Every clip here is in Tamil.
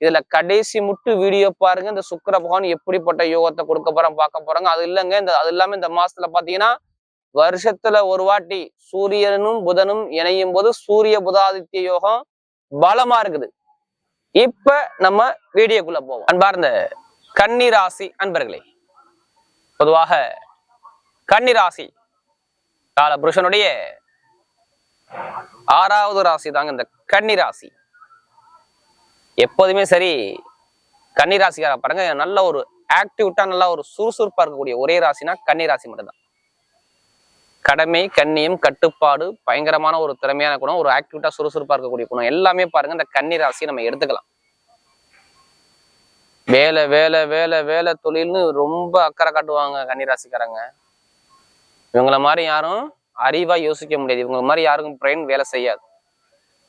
இதுல கடைசி முட்டு வீடியோ பாருங்க. இந்த சுக்கர பகவான் எப்படிப்பட்ட யோகத்தை கொடுக்க போறோம் பார்க்க போறாங்க. அது இல்லைங்க. இந்த அது இல்லாம இந்த மாசத்துல பாத்தீங்கன்னா வருஷத்துல ஒரு வாட்டி சூரியனும் புதனும் இணையும் போது சூரிய புதாதித்ய யோகம் பலமா இருக்குது. இப்ப நம்ம வீடியோக்குள்ள போவோம். அன்பார்ந்த கன்னிராசி அன்பர்களே பொதுவாக கன்னிராசி கால புருஷனுடைய ஆறாவது ராசி தாங்க இந்த கன்னிராசி. எப்போதுமே சரி கன்னிராசிக்கார பாருங்க நல்ல ஒரு ஆக்டிவிட்டா நல்லா ஒரு சுறுசுறுப்பா இருக்கக்கூடிய ஒரே ராசினா கன்னிராசி மட்டும்தான். கடமை கண்ணியம் கட்டுப்பாடு பயங்கரமான ஒரு திறமையான குணம் ஒரு ஆக்டிவிட்டா சுறுசுறுப்பா இருக்கக்கூடிய குணம் எல்லாமே பாருங்க இந்த கன்னிராசியை நம்ம எடுத்துக்கலாம். வேலை வேலை வேலை வேலை தொழில்னு ரொம்ப அக்கறை காட்டுவாங்க கன்னிராசிக்காரங்க இவங்கள மாதிரி யாரும் அறிவா யோசிக்க முடியாது. இவங்க மாதிரி யாருக்கும் பிரெயின் வேலை செய்யாது.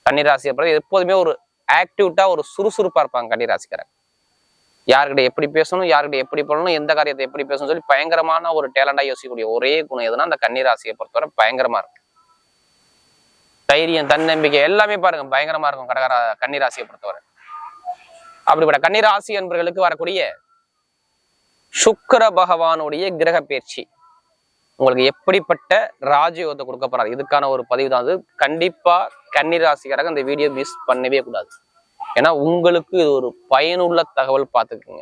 கன்னிராசியை அப்புறம் எப்போதுமே ஒரு ஆக்டிவிட்டாக ஒரு சுறுசுறுப்பா இருப்பாங்க கன்னிராசிக்காரங்க யார்கிட்ட எப்படி பேசணும் யார்கிட்ட எப்படி பண்ணணும் எந்த காரியத்தை எப்படி பேசணும் சொல்லி பயங்கரமான ஒரு டேலண்டா யோசிக்கக்கூடிய ஒரே குணம் எதுனா அந்த கன்னிராசியை பொறுத்தவரை பயங்கரமா இருக்கும். தைரியம் தன்னம்பிக்கை எல்லாமே பாருங்க பயங்கரமா இருக்கும் கடகரா கன்னிராசியை பொறுத்தவரை. அப்படிப்பட்ட கன்னிராசி என்பவர்களுக்கு வரக்கூடிய சுக்கர பகவானுடைய கிரக பயிற்சி. உங்களுக்கு எப்படிப்பட்ட ராஜயோகத்தை கொடுக்க போறாரு? இதுக்கான ஒரு பதிவு தான் அது. கண்டிப்பா கன்னிராசிக்காரங்க அந்த வீடியோ மிஸ் பண்ணவே கூடாது. ஏன்னா உங்களுக்கு இது ஒரு பயனுள்ள தகவல் பார்த்துக்குங்க.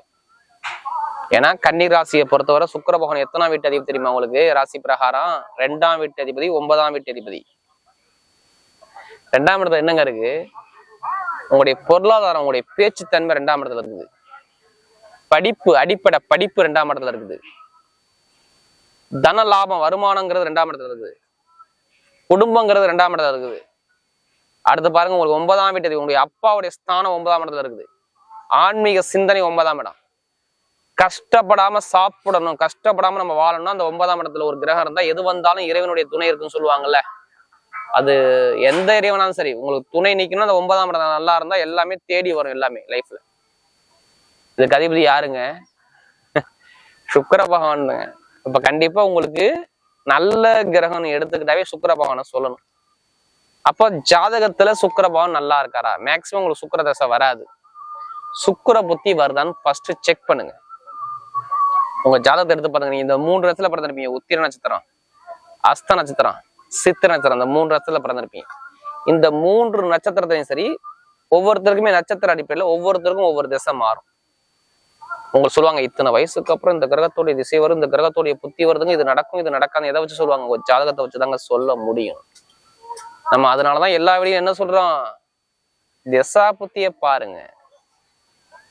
ஏன்னா கன்னிராசியை பொறுத்தவரை சுக்கர பகவான் எத்தனாம் வீட்டு அதிபதி தெரியுமா உங்களுக்கு? ராசி பிரகாரம் ரெண்டாம் வீட்டு அதிபதி ஒன்பதாம் வீட்டு அதிபதி. ரெண்டாம் இடத்துல என்னங்க இருக்கு? உங்களுடைய பொருளாதாரம் உங்களுடைய பேச்சுத்தன்மை ரெண்டாம் இடத்துல இருக்குது. படிப்பு அடிப்படை படிப்பு ரெண்டாம் இடத்துல இருக்குது. தன லாபம் வருமானங்கிறது ரெண்டாம் இடத்துல இருக்குது. குடும்பங்கிறது ரெண்டாம் இடத்துல இருக்குது. அடுத்து பாருங்க உங்களுக்கு ஒன்பதாம் வீட்டு உங்களுடைய அப்பாவுடைய ஸ்தானம் ஒன்பதாம் இடத்துல இருக்குது. ஆன்மீக சிந்தனை ஒன்பதாம் இடம். கஷ்டப்படாம சாப்பிடணும் கஷ்டப்படாம நம்ம வாழணும் அந்த ஒன்பதாம் இடத்துல ஒரு கிரகம் இருந்தா எது வந்தாலும் இறைவனுடைய துணை இருக்குன்னு சொல்லுவாங்கல்ல. அது எந்த இறைவனாலும் சரி உங்களுக்கு துணை நிக்கணும் அந்த ஒன்பதாம் இடம் நல்லா இருந்தா எல்லாமே தேடி வரும் எல்லாமே லைஃப்ல இதுக்கு அதிபதி யாருங்க? சுக்கர பகவானுங்க. இப்ப கண்டிப்பா உங்களுக்கு நல்ல கிரகம் எடுத்துக்கிட்டாவே சுக்கர பகவானை சொல்லணும். அப்போ ஜாதகத்துல சுக்கரபாவம் நல்லா இருக்காரா? மேக்சிமம் உங்களுக்கு சுக்கர தசை வராது. சுக்கர புத்தி வருதான்னு ஃபர்ஸ்ட் செக் பண்ணுங்க. உங்க ஜாதகத்தை எடுத்து பாருங்க. நீங்க இந்த மூன்று இடத்துல பிறந்திருப்பீங்க. உத்திர நட்சத்திரம் அஸ்த நட்சத்திரம் சித்திர நட்சத்திரம் இந்த மூன்று இடத்துல பிறந்திருப்பீங்க. இந்த மூன்று நட்சத்திரத்தையும் சரி ஒவ்வொருத்தருக்குமே நட்சத்திர அடிப்படையில் ஒவ்வொருத்தருக்கும் ஒவ்வொரு திசை மாறும். உங்களுக்கு சொல்லுவாங்க இத்தனை வயசுக்கு அப்புறம் இந்த கிரகத்தோடைய திசை வரும் இந்த கிரகத்தோடைய புத்தி வருதுங்க இது நடக்கும் இது நடக்காது எதை வச்சு சொல்லுவாங்க? ஒரு ஜாதகத்தை வச்சுதாங்க சொல்ல முடியும். நம்ம அதனாலதான் எல்லா வழியும் என்ன சொல்றோம்? திசா புத்திய பாருங்க.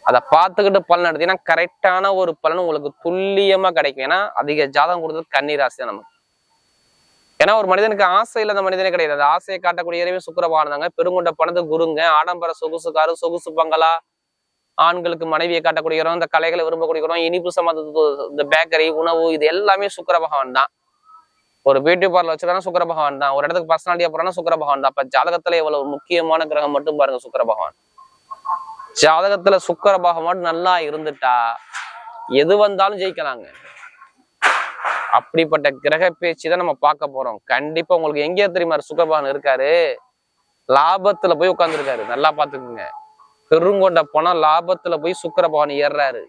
அதை பார்த்துக்கிட்டு பலன் எடுத்தீங்கன்னா கரெக்டான ஒரு பலன் உங்களுக்கு துல்லியமா கிடைக்கும். ஏன்னா அதிக ஜாதகம் கொடுத்தது கன்னிராசி தான் நமக்கு. ஏன்னா ஒரு மனிதனுக்கு ஆசை இல்லாத மனிதனே கிடையாது. அந்த ஆசையை காட்டக்கூடிய இரவே சுக்கரபானதாங்க பெருங்கொண்ட பணத்து குருங்க ஆடம்பர சொகுசுக்காரு சொகுசு பங்களா ஆண்களுக்கு மனைவியை காட்டக்கூடியவரும் இந்த கலைகளை விரும்பக்கூடியவரும் இனிப்பு சம்மந்த இந்த பேக்கரி உணவு இது எல்லாமே சுக்கர பகவான் தான். ஒரு பியூட்டி பார்லர் வச்சுதானே சுக்கர பகவான் தான். ஒரு இடத்துக்கு பர்சனாலிட்டியா போறானா சுக்கர பகவான் தான். அப்ப ஜாதகத்துல இவ்வளவு முக்கியமான கிரகம் மட்டும் பாருங்க சுக்கர பகவான் ஜாதகத்துல சுக்கர பகவான் நல்லா இருந்துட்டா எது வந்தாலும் ஜெயிக்கலாங்க. அப்படிப்பட்ட கிரக பேச்சு தான் நம்ம பார்க்க போறோம். கண்டிப்பா உங்களுக்கு எங்கே தெரியுமா சுக்கரபகவான் இருக்காரு? லாபத்துல போய் உட்காந்துருக்காரு நல்லா பாத்துக்குங்க பெருங்கொண்ட போனா லாபத்துல போய் சுக்கர பகவான் ஏறுறாரு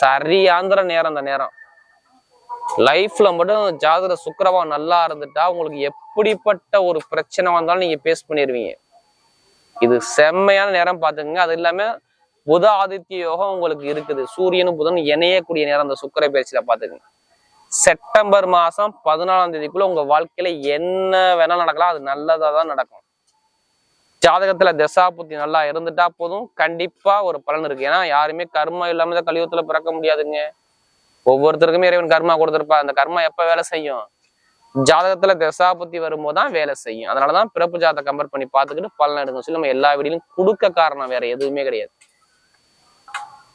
சரியாந்திர நேரம் அந்த நேரம். லைஃப்ல மட்டும் ஜாதக சுக்கரவா நல்லா இருந்துட்டா உங்களுக்கு எப்படிப்பட்ட ஒரு பிரச்சனை வந்தாலும் நீங்க பேஸ் பண்ணிடுவீங்க இது செம்மையான நேரம் பாத்துக்கங்க அது இல்லாம புத ஆதித்ய யோகம் உங்களுக்கு இருக்குது. சூரியனும் புதனும் இணையக்கூடிய நேரம் அந்த சுக்கர பயிற்சியில பாத்துக்கங்க செப்டம்பர் மாசம் பதினாலாம் தேதிக்குள்ள உங்க வாழ்க்கையில என்ன வேணாலும் நடக்கலாம். அது நல்லதா தான் நடக்கும். ஜாதகத்துல தசாபுத்தி நல்லா இருந்துட்டா போதும். கண்டிப்பா ஒரு பலன் இருக்கு. ஏன்னா யாருமே கர்மம் இல்லாம தான் கலியுகத்துல பிறக்க முடியாதுங்க. ஒவ்வொருத்தருக்குமே இறைவன் கர்மா கொடுத்திருப்பா. அந்த கர்மா எப்ப வேலை செய்யும்? ஜாதகத்துல தசாபுத்தி வரும்போது தான் வேலை செய்யும். அதனாலதான் பிறப்பு ஜாதகம் கம்பேர் பண்ணி பார்த்துக்கிட்டு பலன் எடுங்க சொல்லி நம்ம எல்லா வீடியிலும் கொடுக்க காரணம் வேற எதுவுமே கிடையாது.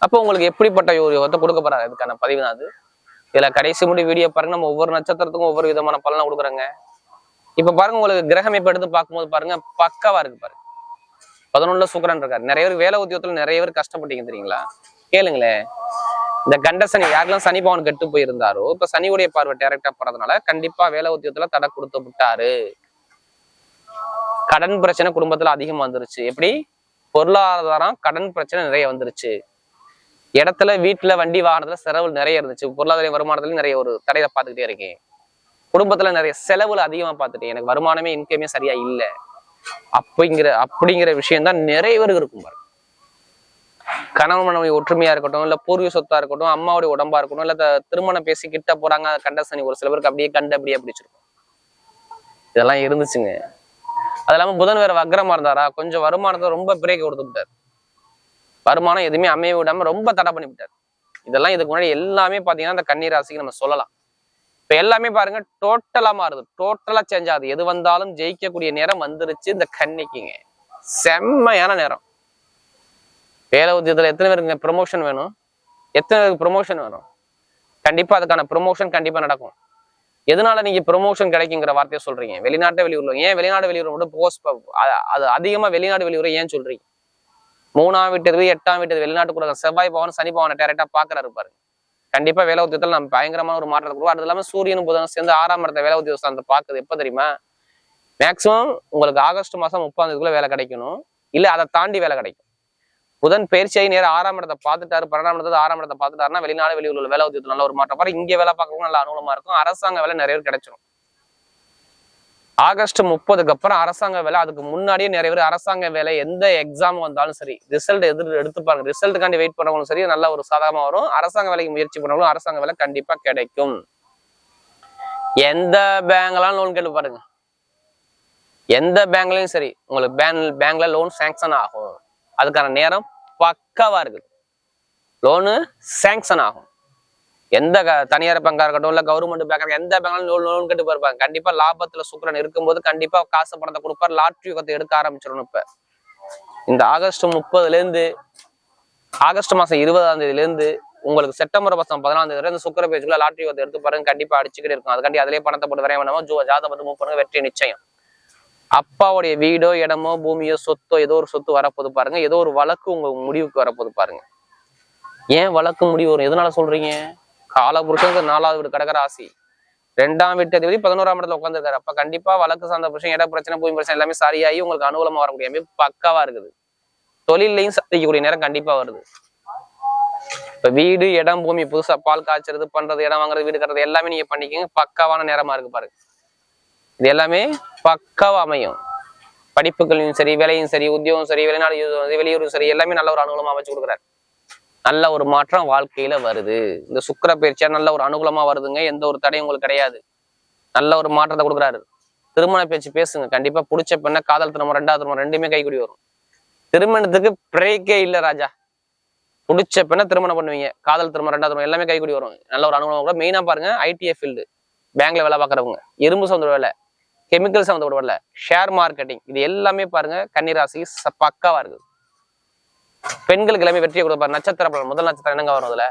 அப்போ உங்களுக்கு எப்படிப்பட்ட ஒரு யோகத்தை கொடுக்க போறாங்க இதுக்கான பதிவு தான் அது. இதுல கடைசி முடி வீடியோ பாருங்க. நம்ம ஒவ்வொரு நட்சத்திரத்துக்கும் ஒவ்வொரு விதமான பலனை கொடுக்குறாங்க. இப்ப பாருங்க உங்களுக்கு கிரகம் இப்ப எடுத்து பார்க்கும்போது பாருங்க பக்காவா இருக்கு பாருங்க. பதினொன்னுல சுக்கரன் இருக்காரு. நிறைய பேர் வேலை உத்தியோகத்துல நிறைய பேர் கஷ்டப்பட்டீங்க தெரியுங்களா? கேளுங்களேன். இந்த கண்ட சனி யாரெல்லாம் சனி பவன் கெட்டு போயிருந்தாரோ இப்ப சனியுடைய பார்வை டைரக்டா போறதுனால கண்டிப்பா வேலை உத்தியத்துல தடை கொடுத்து விட்டாரு. கடன் பிரச்சனை குடும்பத்துல அதிகமா வந்துருச்சு. எப்படி? பொருளாதாரம் கடன் பிரச்சனை நிறைய வந்துருச்சு. இடத்துல வீட்டுல வண்டி வாகனத்துல செலவு நிறைய இருந்துச்சு. பொருளாதார வருமானத்துல நிறைய ஒரு தடையை பாத்துக்கிட்டே இருக்கேன். குடும்பத்துல நிறைய செலவுல அதிகமா பார்த்துட்டேன். எனக்கு வருமானமே இன்கமே சரியா இல்ல. அப்படிங்கிற அப்படிங்கிற விஷயம் தான் நிறைய பேருக்கு இருக்கும் பாருங்க. கணவன் மனைவி ஒற்றுமையா இருக்கட்டும் இல்ல பூர்வீக சொத்தா இருக்கட்டும் அம்மாவுடைய உடம்பா இருக்கட்டும் இல்ல திருமணம் பேசி கிட்ட போறாங்க கண்டசனி ஒரு சில பேருக்கு அப்படியே கண்டு அப்படியே பிடிச்சிருக்கும். இதெல்லாம் இருந்துச்சுங்க. அது இல்லாம புதன் வேற வக்ரமா இருந்தாரா? கொஞ்சம் வருமானத்தை ரொம்ப பிரேக் கொடுத்து விட்டார் வருமானம் எதுவுமே அமைய விடாம ரொம்ப தடை பண்ணி விட்டார். இதெல்லாம் இதுக்கு முன்னாடி எல்லாமே பாத்தீங்கன்னா இந்த கண்ணீர் ராசிக்கு நம்ம சொல்லலாம். இப்ப எல்லாமே பாருங்க டோட்டலா மாறுது. டோட்டலா சேஞ்ச் ஆகுது. எது வந்தாலும் ஜெயிக்கக்கூடிய நேரம் வந்துருச்சு இந்த கன்னிக்குங்க. செம்மையான நேரம். வேலை உத்தியத்தில் எத்தனை பேருக்கு ப்ரொமோஷன் வேணும்? எத்தனை பேருக்கு ப்ரொமோஷன் வேணும்? கண்டிப்பாக அதுக்கான ப்ரொமோஷன் கண்டிப்பாக நடக்கும். எதனால நீங்க ப்ரொமோஷன் கிடைக்குங்கிற வார்த்தையை சொல்றீங்க? வெளிநாட்டை வெளியூர்ல ஏன் வெளிநாடு வெளியூர் மட்டும் போஸ்ட் அது அதிகமா வெளிநாடு வெளியூரை ஏன் சொல்றீங்க? மூணாம் வீட்டு எட்டாம் வீட்டு வெளிநாட்டுக்குள்ள செவ்வாய் பவன் சனி பவனை டேரக்டா பாக்குறாரு பாருங்க. கண்டிப்பா வேலை உத்தியத்தில் நம்ம பயங்கரமான ஒரு மாற்றத்தை கொடுக்கும். அது இல்லாம சூரியனும் புதனும் சேர்ந்து ஆறாம் இடத்த வேலை உத்தியோக ஸ்தானத்தை பாக்குது எப்ப தெரியுமா? மேக்சிமம் உங்களுக்கு ஆகஸ்ட் மாசம் முப்பாந்தேதிக்குள்ள வேலை கிடைக்கணும். இல்ல அதை தாண்டி வேலை கிடைக்கும். புதன் பயிற்சியை நேரம் ஆறாம் இடத்தை பார்த்துட்டாரு பன்னெண்டாம் இடத்துல ஆறாம் இடத்தை பார்த்துட்டாருன்னா வெளிநாடு வெளியூர்ல உள்ள வேலை உத்தியத்தில் நல்ல ஒரு மாற்றம். பாரு இங்கே வேலை பார்க்கறவங்க நல்ல அனுகூலமா இருக்கும். அரசாங்க வேலை நிறைய பேர் கிடைச்சிடும் ஆகஸ்ட் முப்பதுக்கு அப்புறம் அரசாங்க வேலை அதுக்கு முன்னாடியே நிறைய பேர் அரசாங்க வேலை எந்த எக்ஸாம் வந்தாலும் சரி ரிசல்ட் எதிர் எடுத்து பாருங்க ரிசல்ட்டுக்காண்டி வெயிட் பண்ணவங்களும் சரி நல்ல ஒரு சாதகமாக வரும். அரசாங்க வேலைக்கு முயற்சி பண்ணவங்களும் அரசாங்க வேலை கண்டிப்பா கிடைக்கும். எந்த பேங்க்லாம் லோன் கேட்டு பாருங்க. எந்த பேங்க்லயும் சரி உங்களுக்கு பேங்க் பேங்க்ல லோன் சாங்ஷன் ஆகும். அதுக்கான நேரம் பக்காவா இருக்குது லோனு சேங்ஷன் ஆகும். எந்த க- தனியார் பேங்காக இருக்கட்டும் இல்லை கவர்மெண்ட் பேங்காக எந்த பேங்க்ல லோன் லோன் கட்டு போயிருப்பாங்க. கண்டிப்பா லாபத்துல சுக்கரன் இருக்கும்போது கண்டிப்பா காசு பணத்தை கொடுப்பார் லாட்ரி யுகத்தை எடுக்க ஆரம்பிச்சிடணும் இப்போ. இந்த ஆகஸ்ட் முப்பதுல இருந்து ஆகஸ்ட் மாசம் இருபதாம் தேதியிலேருந்து உங்களுக்கு செப்டம்பர் மாதம் பதினாலாம் தேதி வரை இந்த சுக்கர பேஜுக்குள்ள லாட்ரி யுகத்தை எடுத்து பாருங்க கண்டிப்பா அடிச்சுக்கிட்டு இருக்கும். அதுக்காண்டி அதிலே பணத்தை போட்டு வரைய வேணாமோ? ஜோ ஜாதகம் மூவ் பண்ணுங்க வெற்றி நிச்சயம். அப்பாவுடைய வீடோ இடமோ பூமியோ சொத்தோ ஏதோ ஒரு சொத்து வரப்போது பாருங்க. ஏதோ ஒரு வழக்கு உங்க முடிவுக்கு வரப்போது பாருங்க. ஏன் வழக்கு முடிவு வரும்? எதனால சொல்றீங்க? காலபுருஷனுக்கு நாலாவது வீடு கடகர ராசி. ரெண்டாம் வீட்டு அதிபதி பதினோராம் இடத்துல உட்காந்துருக்காரு அப்ப கண்டிப்பா வழக்கு சார்ந்த பிரச்சனை இட பிரச்சனை பூமி பிரச்சனை எல்லாமே சரியாகி உங்களுக்கு அனுகூலமா வரக்கூடிய அமைப்பு பக்காவா இருக்குது. தொழிலையும் சந்திக்கக்கூடிய நேரம் கண்டிப்பா வருது. இப்ப வீடு இடம் பூமி புதுசா பால் காய்ச்சறது பண்றது இடம் வாங்குறது வீடு கட்டுறது எல்லாமே நீங்க பண்ணிக்கங்க. பக்காவான நேரமா இருக்கு பாருங்க. இது எல்லாமே பக்காவா அமையும். படிப்புகளையும் சரி வேலையும் சரி உத்தியோகம் சரி வெளிநாடு வெளியூரும் சரி எல்லாமே நல்ல ஒரு அனுகூலமா அமைச்சு கொடுக்குறாரு. நல்ல ஒரு மாற்றம் வாழ்க்கையில வருது. இந்த சுக்கிர பயிற்சியா நல்ல ஒரு அனுகூலமா வருதுங்க. எந்த ஒரு தடையும் உங்களுக்கு கிடையாது. நல்ல ஒரு மாற்றத்தை கொடுக்குறாரு. திருமண பேச்சு பேசுங்க. கண்டிப்பா பிடிச்ச பெண்ணை காதல் திருமணம் ரெண்டாவது திருமணம் ரெண்டுமே கைக்குடி வரும். திருமணத்துக்கு பிரேக்கே இல்ல ராஜா. பிடிச்ச பெண்ணை திருமணம் பண்ணுவீங்க. காதல் திருமணம் ரெண்டாவது திருமணம் எல்லாமே கைக்குடி வரும். நல்ல ஒரு அனுகூலம் கூட மெயினா பாருங்க ஐடிஎஃப் ஃபீல்டு பேங்க்ல வேலை பார்க்குறவங்க. இரும்பு சொந்த வேலை. கெமிக்கல் சம்மந்தப்பட்ட வேலை ஷேர் மார்க்கெட்டிங் இது எல்லாமே பாருங்க கன்னிராசிக்கு பக்காவா இருக்குது. பெண்களுக்கு எல்லாமே வெற்றியை கொடுப்பாரு. நட்சத்திர பலன் முதல் நட்சத்திரம் என்னங்க வரும் அதுல?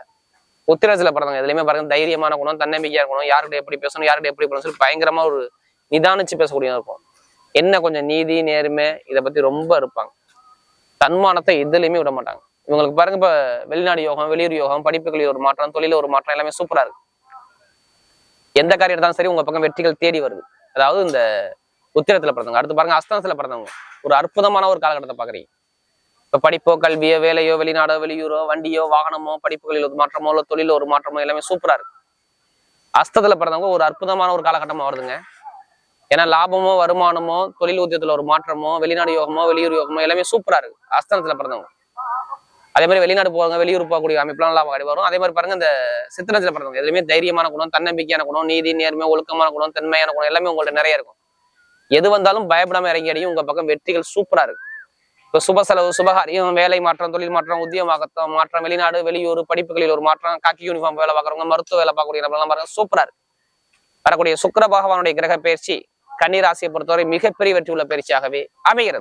உத்திரசில பிறந்தவங்க எதுலையுமே பாருங்க தைரியமான குணம் தன்னம்பிக்கையா இருக்கணும் யாருக்கிட்ட எப்படி பேசணும் யாருக்கிட்ட எப்படி பேசணும் சொல்லி பயங்கரமா ஒரு நிதானிச்சு பேசக்கூடிய இருக்கும் என்ன கொஞ்சம் நீதி நேர்மை இதை பத்தி ரொம்ப இருப்பாங்க. தன்மானத்தை எதுலையுமே விட மாட்டாங்க. இவங்களுக்கு பாருங்க இப்ப வெளிநாடு யோகம் வெளியூர் யோகம் படிப்புகளில் ஒரு மாற்றம் தொழில ஒரு மாற்றம் எல்லாமே சூப்பரா இருக்கு. எந்த காரியம் எடுத்தாலும் சரி உங்க பக்கம் வெற்றிகள் தேடி வருது. அதாவது இந்த உத்திரத்துல பிறந்தவங்க. அடுத்து பாருங்க அஸ்தானத்துல பிறந்தவங்க. ஒரு அற்புதமான ஒரு காலகட்டத்தை பாக்குறீங்க இப்ப படிப்போ கல்வியோ வேலையோ வெளிநாடோ வெளியூரோ வண்டியோ வாகனமோ படிப்புகளில் ஒரு மாற்றமோ இல்லை தொழில ஒரு மாற்றமோ எல்லாமே சூப்பரா இருக்கு. அஸ்தத்துல பிறந்தவங்க ஒரு அற்புதமான ஒரு காலகட்டமா வருதுங்க. ஏன்னா லாபமோ வருமானமோ தொழில் உத்தியத்துல ஒரு மாற்றமோ வெளிநாடு யோகமோ வெளியூர் யோகமோ எல்லாமே சூப்பரா இருக்கு. அஸ்தனத்துல பிறந்தவங்க. அதே மாதிரி வெளிநாடு போவாங்க வெளியூர் போகக்கூடிய அமைப்புலாம் லாபம் அடி வரும். அதே மாதிரி பாருங்க இந்த சித்திரத்துல பிறந்தவங்க எதுலையுமே தைரியமான குணம் தன்னம்பிக்கையான குணம் நீதி நேர்மை ஒழுக்கமான குணம் தன்மையான குணம் எல்லாமே உங்கள்ட்ட நிறைய இருக்கும். எது வந்தாலும் பயப்படாம இறங்கி அடியும் உங்க பக்கம் வெற்றிகள் சூப்பரா இருக்கு இப்போ சுப செலவு சுபகாரியம் வேலை மாற்றம் தொழில் மாற்றம் உத்தியமாகத்தம் மாற்றம் வெளிநாடு வெளியூர் படிப்புகளில் ஒரு மாற்றம் காக்கி யூனிஃபார்ம் வேலை பார்க்குறவங்க மருத்துவ வேலை பார்க்கக்கூடிய நம்மளாம் பாருங்க சூப்பரா இருக்கு வரக்கூடிய சுக்கர பகவானுடைய கிரக பயிற்சி கன்னிராசியை பொறுத்தவரை மிகப்பெரிய வெற்றி உள்ள பயிற்சியாகவே அமைகிறது.